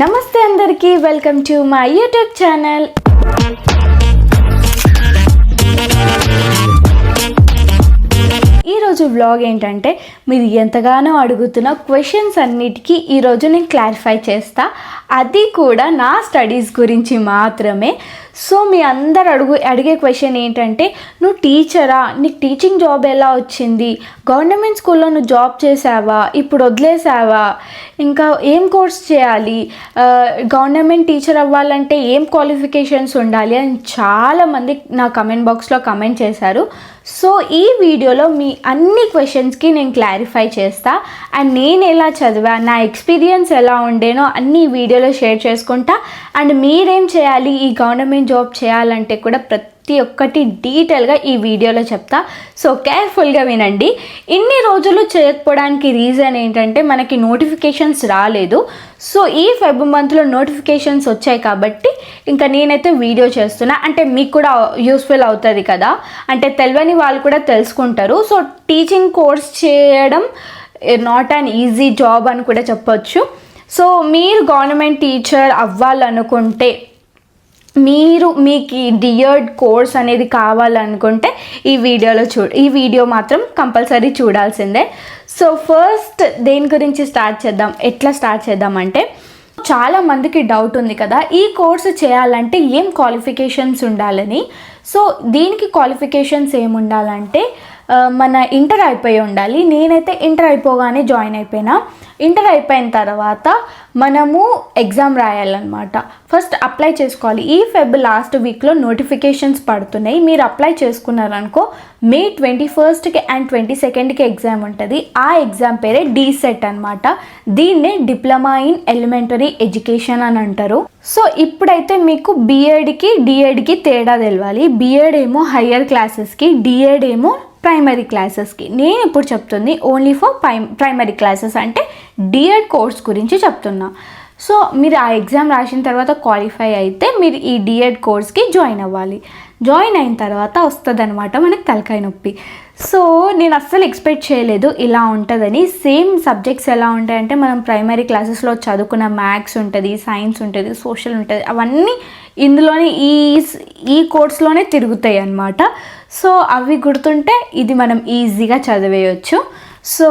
నమస్తే అందరికీ welcome to my YouTube channel. ఈరోజు వ్లాగ్ ఏంటంటే మీరు ఎంతగానో అడుగుతున్న క్వశ్చన్స్ అన్నిటికీ ఈరోజు నేను క్లారిఫై చేస్తా. అది కూడా నా స్టడీస్ గురించి మాత్రమే. సో మీ అందరు అడుగు అడిగే క్వశ్చన్ ఏంటంటే నువ్వు టీచరా నీకు టీచింగ్ జాబ్ ఎలా వచ్చింది? గవర్నమెంట్ స్కూల్లో నువ్వు జాబ్ చేసావా ఇప్పుడు వదిలేసావా ఇంకా ఏం కోర్స్ చేయాలి? గవర్నమెంట్ టీచర్ అవ్వాలంటే ఏం క్వాలిఫికేషన్స్ ఉండాలి? అని చాలామంది నా కమెంట్ బాక్స్లో కమెంట్ చేశారు. సో ఈ వీడియోలో మీ అన్ని క్వశ్చన్స్కి నేను క్లారిఫై చేస్తా. అండ్ నేను ఎలా చదివా నా ఎక్స్పీరియన్స్ ఎలా ఉండేనో అన్ని వీడియోలో షేర్ చేసుకుంటా. అండ్ మీరేం చేయాలి ఈ గవర్నమెంట్ జాబ్ చేయాలంటే కూడా ప్రతి ప్రతి ఒక్కటి డీటెయిల్గా ఈ వీడియోలో చెప్తా. సో కేర్ఫుల్గా వినండి. ఇన్ని రోజులు చేయకపోవడానికి రీజన్ ఏంటంటే మనకి నోటిఫికేషన్స్ రాలేదు. సో ఈ ఫెబ్ మంత్లో నోటిఫికేషన్స్ వచ్చాయి కాబట్టి ఇంకా నేనైతే వీడియో చేస్తున్నా. అంటే మీకు కూడా యూస్ఫుల్ అవుతుంది కదా? అంటే తెలియని వాళ్ళు కూడా తెలుసుకుంటారు. సో టీచింగ్ కోర్స్ చేయడం నాట్ అన్ ఈజీ జాబ్ అని కూడా చెప్పొచ్చు. సో మీరు గవర్నమెంట్ టీచర్ అవ్వాలనుకుంటే మీరు మీకు ఈ డియర్డ్ కోర్స్ అనేది కావాలనుకుంటే ఈ వీడియోలో చూ ఈ వీడియో మాత్రం కంపల్సరీ చూడాల్సిందే. సో ఫస్ట్ దేని గురించి స్టార్ట్ చేద్దాం? ఎట్లా స్టార్ట్ చేద్దామంటే చాలా మందికి డౌట్ ఉంది కదా ఈ కోర్సు చేయాలంటే ఏం క్వాలిఫికేషన్స్ ఉండాలని? సో దీనికి క్వాలిఫికేషన్స్ ఏమి ఉండాలంటే మన ఇంటర్ అయిపోయి ఉండాలి. నేనైతే ఇంటర్ అయిపోగానే జాయిన్ అయిపోయినా. ఇంటర్ అయిపోయిన తర్వాత మనము ఎగ్జామ్ రాయాలన్నమాట. ఫస్ట్ అప్లై చేసుకోవాలి. ఈ ఫెబ్ లాస్ట్ వీక్లో నోటిఫికేషన్స్ పడుతున్నాయి. మీరు అప్లై చేసుకున్నారనుకో మే ట్వంటీ ఫస్ట్కి అండ్ ట్వంటీ సెకండ్కి ఎగ్జామ్ ఉంటుంది. ఆ ఎగ్జామ్ పేరే డీసెట్ అనమాట దీన్నే డిప్లొమా ఇన్ ఎలిమెంటరీ ఎడ్యుకేషన్ అని అంటారు. సో ఇప్పుడైతే మీకు బీఎడ్కి డిఎడ్కి తేడా తెలవాలి. బీఎడ్ ఏమో హయ్యర్ క్లాసెస్కి డిఎడ్ ఏమో ప్రైమరీ క్లాసెస్కి నేను ఇప్పుడు చెప్తుంది ఓన్లీ ఫర్ ప్రై ప్రైమరీ క్లాసెస్ అంటే డిఎడ్ కోర్స్ గురించి చెప్తున్నా. సో మీరు ఆ ఎగ్జామ్ రాసిన తర్వాత క్వాలిఫై అయితే మీరు ఈ డిఎడ్ కోర్స్కి జాయిన్ అవ్వాలి. జాయిన్ అయిన తర్వాత వస్తుంది అనమాట మనకి తలకాయ నొప్పి. సో నేను అస్సలు ఎక్స్పెక్ట్ చేయలేదు ఇలా ఉంటుందని. సేమ్ సబ్జెక్ట్స్ ఎలా ఉంటాయంటే మనం ప్రైమరీ క్లాసెస్లో చదువుకున్న మ్యాథ్స్ ఉంటుంది సైన్స్ ఉంటుంది సోషల్ ఉంటుంది అవన్నీ ఇందులోనే ఈ ఈ కోర్స్లోనే తిరుగుతాయి అన్నమాట సో అవి గుర్తుంటే ఇది మనం ఈజీగా చదివేయచ్చు. సో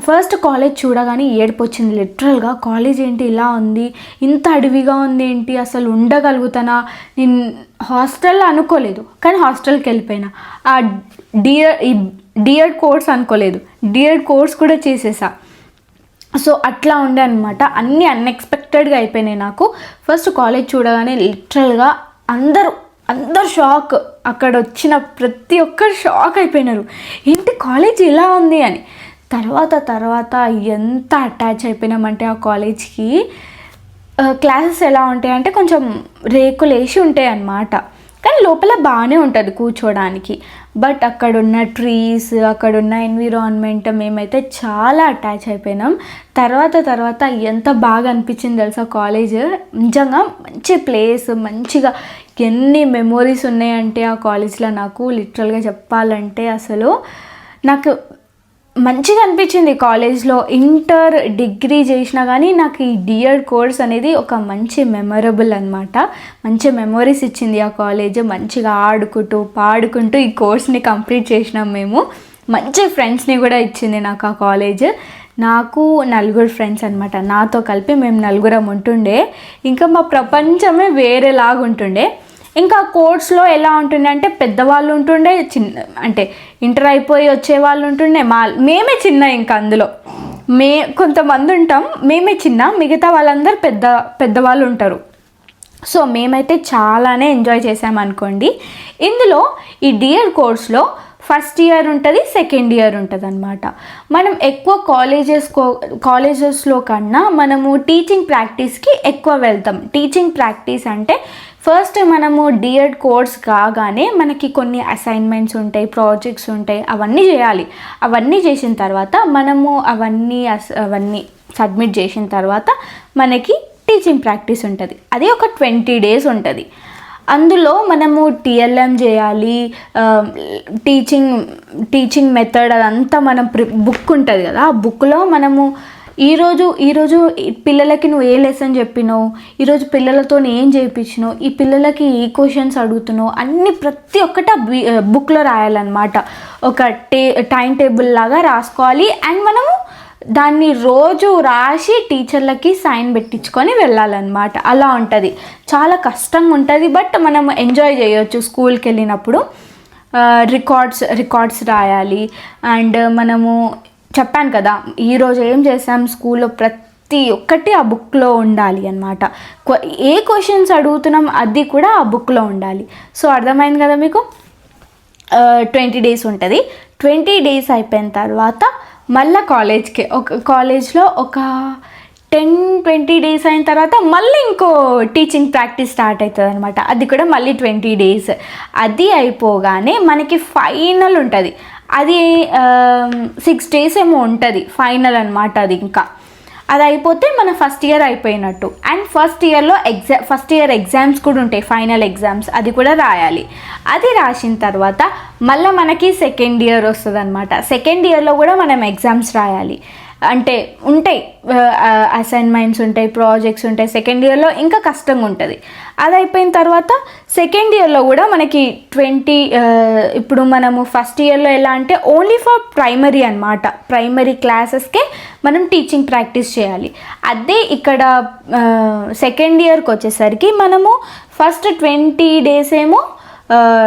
ఫస్ట్ కాలేజ్ చూడగానే ఏడుపు వచ్చింది. లిటరల్గా కాలేజ్ ఏంటి ఇలా ఉంది ఇంత అడవిగా ఉంది ఏంటి అసలు ఉండగలుగుతానా? నేను హాస్టల్లో అనుకోలేదు కానీ హాస్టల్కి వెళ్ళిపోయినా. ఆ డియర్ ఈ డిఎడ్ కోర్స్ అనుకోలేదు డిఎడ్ కోర్స్ కూడా చేసేసా. సో అట్లా ఉండే అనమాట అన్నీ అన్ఎక్స్పెక్టెడ్గా అయిపోయినాయి నాకు. ఫస్ట్ కాలేజ్ చూడగానే లిటరల్గా అందరూ అందరు షాక్. అక్కడ వచ్చిన ప్రతి ఒక్కరు షాక్ అయిపోయినారు. ఏంటి కాలేజ్ ఇలా ఉంది అని. తర్వాత తర్వాత ఎంత అటాచ్ అయిపోయినామంటే ఆ కాలేజ్కి క్లాసెస్ ఎలా ఉంటాయి అంటే కొంచెం రేకులు వేసి ఉంటాయి అన్నమాట కానీ లోపల బాగానే ఉంటుంది కూర్చోడానికి. బట్ అక్కడున్న ట్రీస్ అక్కడున్న ఎన్విరాన్మెంట్ మేమైతే చాలా అటాచ్ అయిపోయినాం. తర్వాత తర్వాత ఎంత బాగా అనిపించింది తెలుసా కాలేజ్ నిజంగా మంచి ప్లేస్ మంచిగా ఎన్ని మెమోరీస్ ఉన్నాయంటే ఆ కాలేజ్లో నాకు లిటరల్గా చెప్పాలంటే అసలు నాకు మంచిగా అనిపించింది కాలేజ్లో ఇంటర్ డిగ్రీ చేసినా కానీ నాకు ఈ డిఎడ్ కోర్స్ అనేది ఒక మంచి మెమొరబుల్ అనమాట మంచి మెమొరీస్ ఇచ్చింది ఆ కాలేజ్. మంచిగా ఆడుకుంటూ పాడుకుంటూ ఈ కోర్స్ని కంప్లీట్ చేసినాం మేము. మంచి ఫ్రెండ్స్ని కూడా ఇచ్చింది నాకు ఆ కాలేజ్. నాకు నలుగురు ఫ్రెండ్స్ అనమాట నాతో కలిపి మేము నలుగురం ఉంటుండే. ఇంకా మా ప్రపంచమే వేరేలాగా ఉంటుండే ఇంకా కోర్స్లో ఎలా ఉంటుండే అంటే పెద్దవాళ్ళు ఉంటుండే చిన్న అంటే ఇంటర్ అయిపోయి వచ్చే వాళ్ళు ఉంటుండే. మా మేమే చిన్న ఇంకా అందులో. మే కొంతమంది ఉంటాం మేమే చిన్న మిగతా వాళ్ళందరూ పెద్ద పెద్దవాళ్ళు ఉంటారు. సో మేమైతే చాలానే ఎంజాయ్ చేసామనుకోండి ఇందులో ఈ డిఎల్ కోర్స్లో ఫస్ట్ ఇయర్ ఉంటుంది సెకండ్ ఇయర్ ఉంటుంది అనమాట మనం ఎక్కువ కాలేజెస్ కాలేజెస్లో కన్నా మనము టీచింగ్ ప్రాక్టీస్కి ఎక్కువ వెళ్తాం. టీచింగ్ ప్రాక్టీస్ అంటే ఫస్ట్ మనము డిఎడ్ కోర్స్ కాగానే మనకి కొన్ని అసైన్మెంట్స్ ఉంటాయి ప్రాజెక్ట్స్ ఉంటాయి అవన్నీ చేయాలి. అవన్నీ చేసిన తర్వాత మనము అవన్నీ అస్- అవన్నీ సబ్మిట్ చేసిన తర్వాత మనకి టీచింగ్ ప్రాక్టీస్ ఉంటుంది. అది ఒక ట్వంటీ డేస్ ఉంటుంది. అందులో మనము టిఎల్ఎం చేయాలి టీచింగ్ టీచింగ్ మెథడ్ అదంతా మనం ప్రి బుక్ ఉంటుంది కదా ఆ బుక్లో మనము ఈరోజు ఈరోజు పిల్లలకి నువ్వు ఏ లెసన్ చెప్పినావు? ఈరోజు పిల్లలతో ఏం చేయించినావు ఈ పిల్లలకి ఏ క్వశ్చన్స్ అడుగుతున్నావు? అన్ని ప్రతి ఒక్కటి ఆ బుక్లో రాయాలన్నమాట. ఒక టే టైం టేబుల్ లాగా రాసుకోవాలి. అండ్ మనము దాన్ని రోజు రాసి టీచర్లకి సైన్ పెట్టించుకొని వెళ్ళాలన్నమాట. అలా ఉంటుంది. చాలా కష్టంగా ఉంటుంది బట్ మనం ఎంజాయ్ చేయొచ్చు స్కూల్కి వెళ్ళినప్పుడు. రికార్డ్స్ రికార్డ్స్ రాయాలి. అండ్ మనము చెప్పాను కదా ఈరోజు ఏం చేసాం స్కూల్లో ప్రతి ఒక్కటి ఆ బుక్లో ఉండాలి అనమాట ఏ క్వశ్చన్స్ అడుగుతున్నాం అది కూడా ఆ బుక్లో ఉండాలి. సో అర్థమైంది కదా మీకు? ట్వంటీ డేస్ ఉంటుంది. ట్వంటీ డేస్ అయిపోయిన తర్వాత మళ్ళీ కాలేజ్కి ఒక కాలేజ్లో ఒక టెన్ ట్వంటీ డేస్ అయిన తర్వాత మళ్ళీ ఇంకో టీచింగ్ ప్రాక్టీస్ స్టార్ట్ అవుతుంది అనమాట అది కూడా మళ్ళీ ట్వంటీ డేస్. అది అయిపోగానే మనకి ఫైనల్ ఉంటుంది. అది um, సిక్స్ డేస్ ఏమో ఉంటుంది ఫైనల్ అనమాట అది ఇంకా. అది అయిపోతే మన ఫస్ట్ ఇయర్ అయిపోయినట్టు. అండ్ ఫస్ట్ ఇయర్లో ఎగ్జా ఫస్ట్ ఇయర్ ఎగ్జామ్స్ కూడా ఉంటాయి ఫైనల్ ఎగ్జామ్స్ అది కూడా రాయాలి. అది రాసిన తర్వాత మళ్ళీ మనకి సెకండ్ ఇయర్ వస్తుంది అనమాట సెకండ్ ఇయర్లో కూడా మనం ఎగ్జామ్స్ రాయాలి. అంటే ఉంటాయి అసైన్మెంట్స్ ఉంటాయి ప్రాజెక్ట్స్ ఉంటాయి సెకండ్ ఇయర్లో ఇంకా కష్టంగా ఉంటుంది. అది అయిపోయిన తర్వాత సెకండ్ ఇయర్లో కూడా మనకి ట్వంటీ ఇప్పుడు మనము ఫస్ట్ ఇయర్లో ఎలా అంటే ఓన్లీ ఫర్ ప్రైమరీ అనమాట ప్రైమరీ క్లాసెస్కే మనం టీచింగ్ ప్రాక్టీస్ చేయాలి. అదే ఇక్కడ సెకండ్ ఇయర్కి వచ్చేసరికి మనము ఫస్ట్ ట్వంటీ డేస్ ఏమో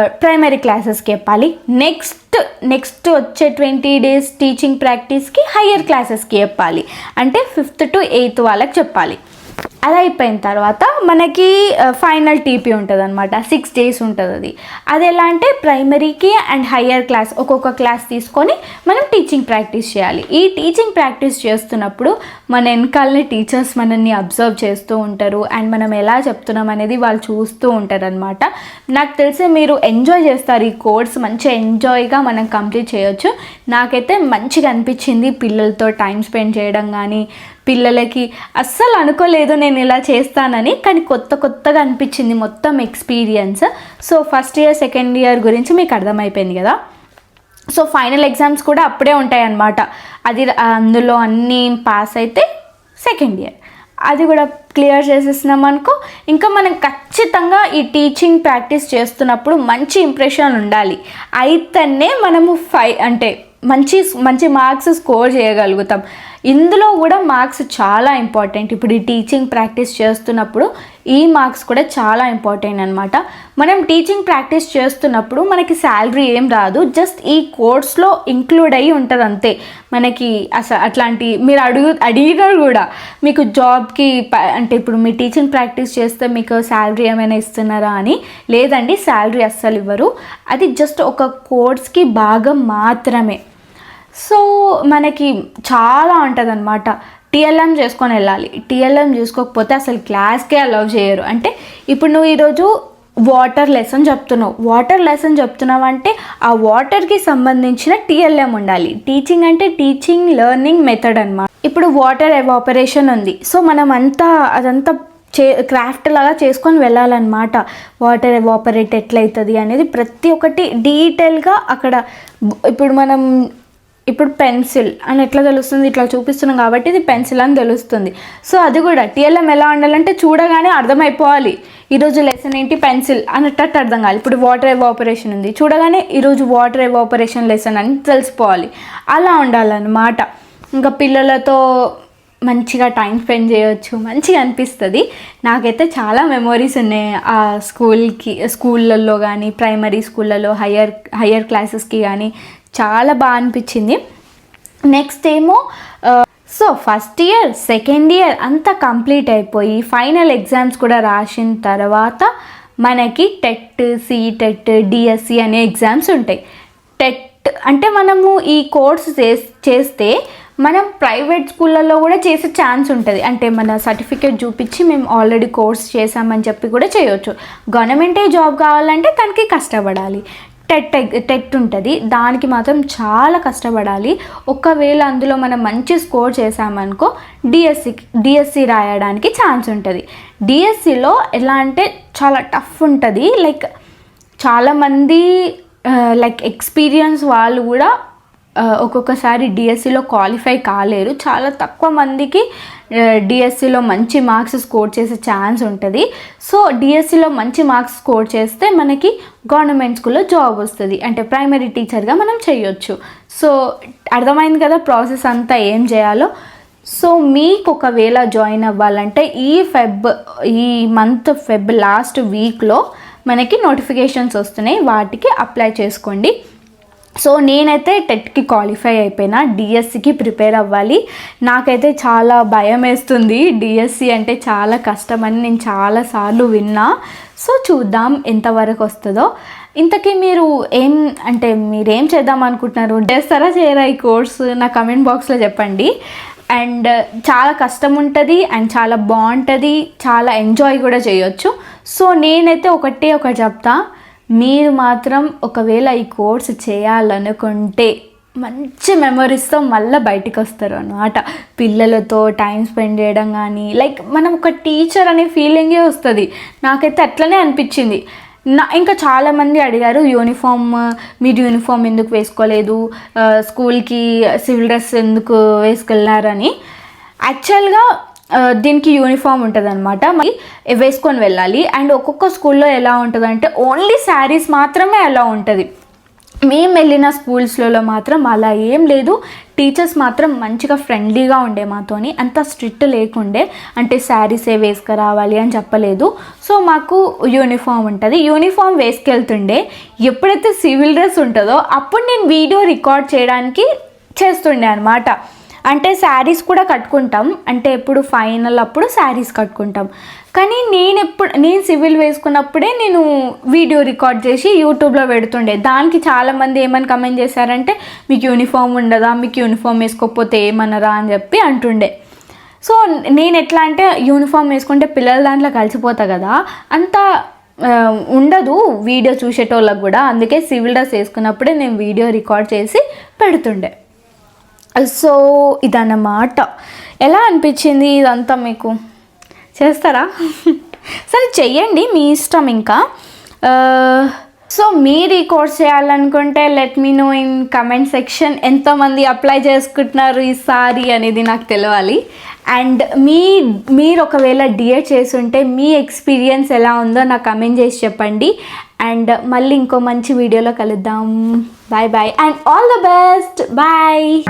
ప్రైమరీ క్లాసెస్కి చెప్పాలి. నెక్స్ట్ నెక్స్ట్ వచ్చే ట్వంటీ డేస్ టీచింగ్ ప్రాక్టీస్కి హయ్యర్ క్లాసెస్కి చెప్పాలి. అంటే ఫిఫ్త్ టు ఎయిత్ వాళ్ళకి చెప్పాలి. అది అయిపోయిన తర్వాత మనకి ఫైనల్ టీపీ ఉంటుంది అనమాట సిక్స్ డేస్ ఉంటుంది అది అది ఎలా అంటే ప్రైమరీకి అండ్ హయ్యర్ క్లాస్ ఒక్కొక్క క్లాస్ తీసుకొని మనం టీచింగ్ ప్రాక్టీస్ చేయాలి. ఈ టీచింగ్ ప్రాక్టీస్ చేస్తున్నప్పుడు మన వెనకాలని టీచర్స్ మనల్ని అబ్జర్వ్ చేస్తూ ఉంటారు. అండ్ మనం ఎలా చెప్తున్నాం అనేది వాళ్ళు చూస్తూ ఉంటారు అనమాట నాకు తెలిసి మీరు ఎంజాయ్ చేస్తారు ఈ కోర్స్ మంచిగా ఎంజాయ్గా మనం కంప్లీట్ చేయొచ్చు. నాకైతే మంచిగా అనిపించింది పిల్లలతో టైం స్పెండ్ చేయడం కానీ పిల్లలకి అస్సలు అనుకోలేదు నేను ఇలా చేస్తానని కానీ కొత్త కొత్తగా అనిపించింది మొత్తం experience. So first year second year గురించి మీకు అర్థమైపోయింది కదా? సో ఫైనల్ ఎగ్జామ్స్ కూడా అప్పుడే ఉంటాయి అన్నమాట అది అందులో అన్నీ పాస్ అయితే సెకండ్ ఇయర్ అది కూడా క్లియర్ చేసేసినాం అనుకో ఇంకా మనం ఖచ్చితంగా ఈ టీచింగ్ ప్రాక్టీస్ చేస్తున్నప్పుడు మంచి ఇంప్రెషన్ ఉండాలి. అయితేనే మనము ఫై అంటే మంచి మంచి మార్క్స్ స్కోర్ చేయగలుగుతాం. ఇందులో కూడా మార్క్స్ చాలా ఇంపార్టెంట్. ఇప్పుడు ఈ టీచింగ్ ప్రాక్టీస్ చేస్తున్నప్పుడు ఈ మార్క్స్ కూడా చాలా ఇంపార్టెంట్ అనమాట మనం టీచింగ్ ప్రాక్టీస్ చేస్తున్నప్పుడు మనకి శాలరీ ఏం రాదు. జస్ట్ ఈ కోర్స్లో ఇంక్లూడ్ అయ్యి ఉంటుంది అంతే. మనకి అసలు అట్లాంటి మీరు అడుగు అడిగినారు కూడా మీకు జాబ్కి అంటే ఇప్పుడు మీ టీచింగ్ ప్రాక్టీస్ చేస్తే మీకు శాలరీ ఏమైనా ఇస్తున్నారా అని లేదండి శాలరీ అస్సలు ఇవ్వరు. అది జస్ట్ ఒక కోర్స్కి భాగం మాత్రమే. సో మనకి చాలా ఉంటుంది అనమాట టీఎల్ఎం చేసుకొని వెళ్ళాలి. టీఎల్ఎం చేసుకోకపోతే అసలు క్లాస్కే అలౌ చేయరు. అంటే ఇప్పుడు నువ్వు ఈరోజు వాటర్ లెసన్ చెప్తున్నావు. వాటర్ లెసన్ చెప్తున్నావు అంటే ఆ వాటర్కి సంబంధించిన టీఎల్ఎం ఉండాలి. టీచింగ్ అంటే టీచింగ్ లెర్నింగ్ మెథడ్ అనమాట ఇప్పుడు వాటర్ ఎవాపరేషన్ ఉంది. సో మనం అంతా అదంతా చే క్రాఫ్ట్ లాగా చేసుకొని వెళ్ళాలన్నమాట. వాటర్ ఎవాపరేట్ ఎట్లయితుంది అనేది ప్రతి ఒక్కటి డీటెయిల్గా అక్కడ ఇప్పుడు మనం ఇప్పుడు పెన్సిల్ అని ఎట్లా తెలుస్తుంది? ఇట్లా చూపిస్తున్నాం కాబట్టి ఇది పెన్సిల్ అని తెలుస్తుంది. సో అది కూడా టీఎల్ఎం ఎలా ఉండాలంటే చూడగానే అర్థమైపోవాలి. ఈరోజు లెసన్ ఏంటి? పెన్సిల్ అన్నట్టు అర్థం కావాలి. ఇప్పుడు వాటర్ ఎవాపరేషన్ ఉంది. చూడగానే ఈరోజు వాటర్ ఎవాపరేషన్ లెసన్ అని తెలిసిపోవాలి. అలా ఉండాలన్నమాట ఇంకా పిల్లలతో మంచిగా టైం స్పెండ్ చేయొచ్చు. మంచిగా అనిపిస్తుంది. నాకైతే చాలా మెమొరీస్ ఉన్నాయి ఆ స్కూల్కి స్కూళ్ళల్లో కానీ ప్రైమరీ స్కూళ్ళలో హయ్యర్ హయ్యర్ క్లాసెస్కి కానీ చాలా బాగా అనిపించింది. నెక్స్ట్ ఏమో so first year second year అంతా కంప్లీట్ అయిపోయి ఫైనల్ ఎగ్జామ్స్ కూడా రాసిన తర్వాత మనకి టెట్ సిటెట్ డిఎస్సి అనే ఎగ్జామ్స్ ఉంటాయి. టెట్ అంటే మనము ఈ కోర్స్ చేస్తే మనం ప్రైవేట్ స్కూళ్ళల్లో కూడా చేసే ఛాన్స్ ఉంటుంది. అంటే మన సర్టిఫికేట్ చూపించి మేము ఆల్రెడీ కోర్స్ చేసామని చెప్పి కూడా చేయొచ్చు. గవర్నమెంటే జాబ్ కావాలంటే తనకి కష్టపడాలి. టెట్ టెట్ ఉంటుంది. దానికి మాత్రం చాలా కష్టపడాలి. ఒకవేళ అందులో మనం మంచి స్కోర్ చేసామనుకో డిఎస్సి డిఎస్సి రాయడానికి ఛాన్స్ ఉంటుంది. డిఎస్సిలో ఎలా అంటే చాలా టఫ్ ఉంటుంది. లైక్ చాలామంది లైక్ ఎక్స్పీరియన్స్ వాళ్ళు కూడా ఒక్కొక్కసారి డిఎస్సిలో క్వాలిఫై కాలేరు. చాలా తక్కువ మందికి డిఎస్సిలో మంచి మార్క్స్ స్కోర్ చేసే ఛాన్స్ ఉంటుంది. సో డిఎస్సిలో మంచి మార్క్స్ స్కోర్ చేస్తే మనకి గవర్నమెంట్ స్కూల్లో జాబ్ వస్తుంది. అంటే ప్రైమరీ టీచర్గా మనం చేయొచ్చు. సో అర్థమైంది కదా ప్రాసెస్ అంతా ఏం చేయాలో? సో మీకు ఒకవేళ జాయిన్ అవ్వాలంటే ఈ ఫెబ్ ఈ మంత్ ఫెబ్ లాస్ట్ వీక్లో మనకి నోటిఫికేషన్స్ వస్తున్నాయి. వాటికి అప్లై చేసుకోండి. సో నేనైతే టెట్కి క్వాలిఫై అయిపోయినా డిఎస్సికి ప్రిపేర్ అవ్వాలి. నాకైతే చాలా భయం వేస్తుంది. డిఎస్సి అంటే చాలా కష్టమని నేను చాలాసార్లు విన్నా. సో చూద్దాం ఎంతవరకు వస్తుందో. ఇంతకీ మీరు ఏం అంటే మీరేం చేద్దాం అనుకుంటున్నారు? చేస్తారా చేయరా ఈ కోర్స్? నా కమెంట్ బాక్స్లో చెప్పండి. అండ్ చాలా కష్టం ఉంటుంది అండ్ చాలా బాగుంటుంది చాలా ఎంజాయ్ కూడా చేయొచ్చు. సో నేనైతే ఒకటే ఒకటి చెప్తా. మీరు మాత్రం ఒకవేళ ఈ కోర్స్ చేయాలనుకుంటే మంచి మెమరీస్తో మళ్ళీ బయటకు వస్తారు అనమాట పిల్లలతో టైం స్పెండ్ చేయడం కానీ లైక్ మనం ఒక టీచర్ అనే ఫీలింగే వస్తుంది. నాకైతే అట్లనే అనిపించింది. నా ఇంకా చాలామంది అడిగారు యూనిఫామ్ మీరు యూనిఫామ్ ఎందుకు వేసుకోలేదు? స్కూల్కి సివిల్ డ్రెస్ ఎందుకు వేసుకెళ్ళారని యాక్చువల్గా దీనికి యూనిఫామ్ ఉంటుంది అనమాట మరి వేసుకొని వెళ్ళాలి. అండ్ ఒక్కొక్క స్కూల్లో ఎలా ఉంటుంది అంటే ఓన్లీ శారీస్ మాత్రమే అలా ఉంటుంది. మేము వెళ్ళిన స్కూల్స్లలో మాత్రం అలా ఏం లేదు. టీచర్స్ మాత్రం మంచిగా ఫ్రెండ్లీగా ఉండే మాతోని అంత స్ట్రిక్ట్ లేకుండే అంటే శారీసే వేసుకురావాలి అని చెప్పలేదు. సో మాకు యూనిఫామ్ ఉంటుంది. యూనిఫామ్ వేసుకెళ్తుండే. ఎప్పుడైతే సివిల్ డ్రెస్ ఉంటుందో అప్పుడు నేను వీడియో రికార్డ్ చేయడానికి చేస్తుండే అనమాట అంటే శారీస్ కూడా కట్టుకుంటాం. అంటే ఎప్పుడు ఫైనల్ అప్పుడు శారీస్ కట్టుకుంటాం. కానీ నేను ఎప్పుడు నేను సివిల్ వేసుకున్నప్పుడే నేను వీడియో రికార్డ్ చేసి యూట్యూబ్లో పెడుతుండే. దానికి చాలామంది ఏమని కమెంట్ చేశారంటే మీకు యూనిఫామ్ ఉండదా? మీకు యూనిఫామ్ వేసుకోకపోతే ఏమన్నారా అని చెప్పి అంటుండే. సో నేను ఎట్లా అంటే యూనిఫామ్ వేసుకుంటే పిల్లల దాంట్లో కలిసిపోతా కదా. అంత ఉండదు వీడియో చూసేటోళ్ళకి కూడా. అందుకే సివిల్ డ్రెస్ వేసుకున్నప్పుడే నేను వీడియో రికార్డ్ చేసి పెడుతుండే. సో ఇదన్నమాట ఎలా అనిపించింది ఇదంతా మీకు? చేస్తారా? సరే చెయ్యండి మీ ఇష్టం ఇంకా. సో మీరు ఈ కోర్స్ చేయాలనుకుంటే let me know in comment section ఎంతమంది అప్లై చేసుకుంటున్నారు ఈసారి అనేది నాకు తెలియాలి అండ్ మీ మీరు ఒకవేళ డిఎడ్ చేసుంటే మీ ఎక్స్పీరియన్స్ ఎలా ఉందో నాకు కమెంట్ చేసి చెప్పండి. అండ్ మళ్ళీ ఇంకో మంచి వీడియోలో కలుద్దాం. Bye bye and all the best. Bye.